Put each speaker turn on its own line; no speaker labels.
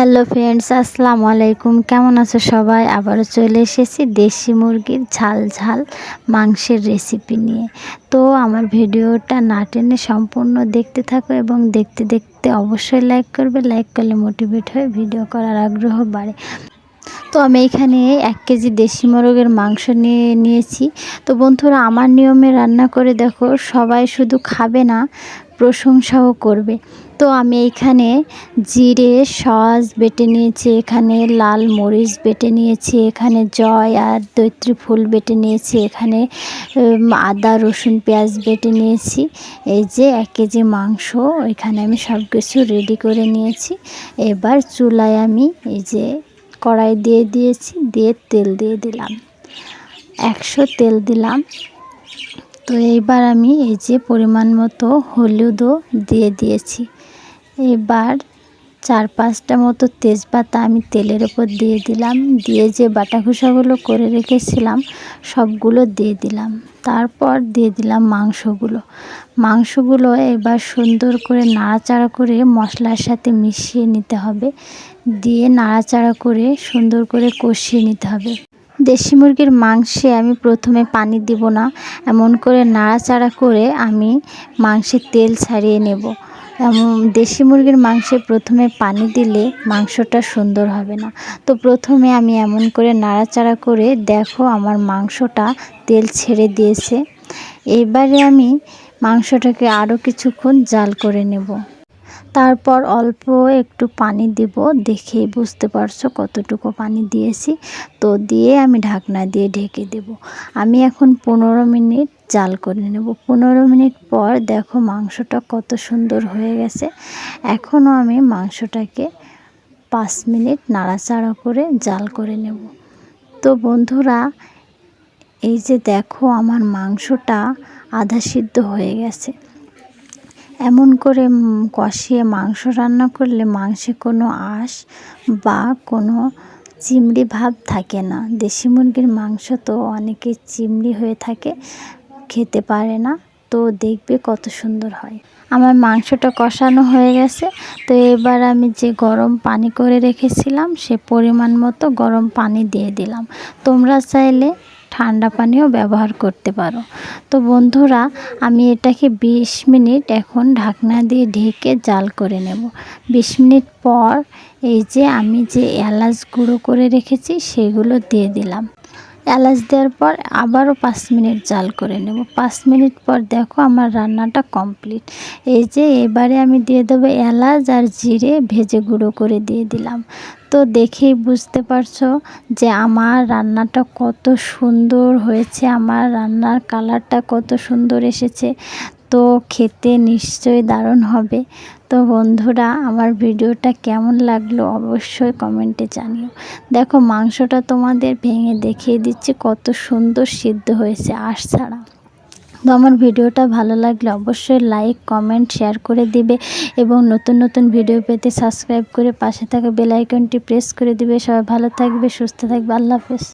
Hello friends, আসসালামু আলাইকুম। কেমন আছো সবাই? আবারও চলে এসেছি দেশি মুরগির ঝাল ঝাল মাংসের রেসিপি নিয়ে। তো আমার ভিডিওটা না টেনে সম্পূর্ণ দেখতে থাকো এবং দেখতে দেখতে অবশ্যই লাইক করবে। লাইক করলে মোটিভেট হয়ে ভিডিও করার আগ্রহ বাড়ে। তো আমি এখানে এক কেজি দেশি মোরগের মাংস নিয়ে নিয়েছি। তো বন্ধুরা, আমার নিয়মে রান্না করে দেখো, সবাই শুধু খাবে না, প্রশংসাও করবে। তো আমি এখানে জিরে সস বেটে নিয়েছি, এখানে লাল মরিচ বেটে নিয়েছি, এখানে জয় আর দৈত্রী ফুল বেটে নিয়েছি, এখানে আদা, রসুন, পেঁয়াজ বেটে নিয়েছি। এই যে এক কেজি মাংস, এখানে আমি সব কিছু রেডি করে নিয়েছি। এবার চুলায় আমি এই যে কড়াই দিয়ে দিয়েছি, দিয়ে তেল দিয়ে দিলাম। একশো তেল দিলাম। তো এইবার আমি এই যে পরিমাণ মতো হলুদও দিয়ে দিয়েছি। এবার চার পাঁচটা মতো তেজপাতা আমি তেলের ওপর দিয়ে দিলাম। দিয়ে যে বাটা খোসাগুলো করে রেখেছিলাম, সবগুলো দিয়ে দিলাম। তারপর দিয়ে দিলাম মাংসগুলো। মাংসগুলো এবার সুন্দর করে নাড়াচাড়া করে মশলার সাথে মিশিয়ে নিতে হবে। দিয়ে নাড়াচাড়া করে সুন্দর করে কষিয়ে নিতে হবে। দেশি মুরগির মাংসে আমি প্রথমে পানি দিব না। এমন করে নাড়াচাড়া করে আমি মাংসের তেল ছাড়িয়ে নেব। দেশি মুরগির মাংসে প্রথমে পানি দিলে মাংসটা সুন্দর হবে না। তো প্রথমে আমি এমন করে নাড়াচাড়া করে দেখো আমার মাংসটা তেল ছেড়ে দিয়েছে। এবারে আমি মাংসটাকে আরও কিছুক্ষণ জাল করে নেব। তারপর অল্প একটু পানি দিব দেখেই বুঝতে পারছ কতটুকু পানি দিয়েছি। তো দিয়ে আমি ঢাকনা দিয়ে ঢেকে দেব। আমি এখন পনেরো মিনিট জাল করে নেব। পনেরো মিনিট পর দেখো মাংসটা কত সুন্দর হয়ে গেছে। এখনও আমি মাংসটাকে পাঁচ মিনিট নাড়াচাড়া করে জাল করে নেব। তো বন্ধুরা, এই যে দেখো আমার মাংসটা আধা সিদ্ধ হয়ে গেছে। এমন করে কষিয়ে মাংস রান্না করলে মাংসে কোনো আঁশ বা কোনো চিমড়ি ভাব থাকে না। দেশি মুরগির মাংস তো অনেকে চিমড়ি হয়ে থাকে, খেতে পারে না, তো দেখবে কত সুন্দর হয়। আমার মাংসটা কষানো হয়ে গেছে, তো এবার আমি যে গরম পানি করে রেখেছিলাম, সে পরিমাণ মতো গরম পানি দিয়ে দিলাম। তোমরা চাইলে ঠান্ডা পানিও ব্যবহার করতে পারো। তো বন্ধুরা, আমি এটাকে ২০ মিনিট এখন ঢাকনা দিয়ে ঢেকে জাল করে নেব। ২০ মিনিট পর এই যে আমি যে এলাচ গুঁড়ো করে রেখেছি, সেগুলো দিয়ে দিলাম। এলাচ দেওয়ার পর আবারও পাঁচ মিনিট জাল করে নেব। পাঁচ মিনিট পর দেখো আমার রান্নাটা কমপ্লিট। এই যে এবারে আমি দিয়ে দেবো এলাচ আর জিরে ভেজে গুঁড়ো করে দিয়ে দিলাম। তো দেখেই বুঝতে পারছ যে আমার রান্নাটা কত সুন্দর হয়েছে, আমার রান্নার কালারটা কত সুন্দর এসেছে। তো খেতে নিশ্চয়ই দারুণ হবে। তো বন্ধুরা, আমার ভিডিওটা কেমন লাগল অবশ্যই কমেন্টে জানিও। দেখো, মাংসটা তোমাদের ভেঙে দেখিয়ে দিচ্ছি, কত সুন্দর সিদ্ধ হয়েছে আশ ছাড়া। তো আমার ভিডিওটা ভালো লাগলে অবশ্যই লাইক কমেন্ট শেয়ার করে দিবে এবং নতুন নতুন ভিডিও পেতে সাবস্ক্রাইব করে পাশে থাকা বেল আইকনটি প্রেস করে দিবে। সবাই ভালো থাকবে, সুস্থ থাকবে, আল্লাহ হাফেজ।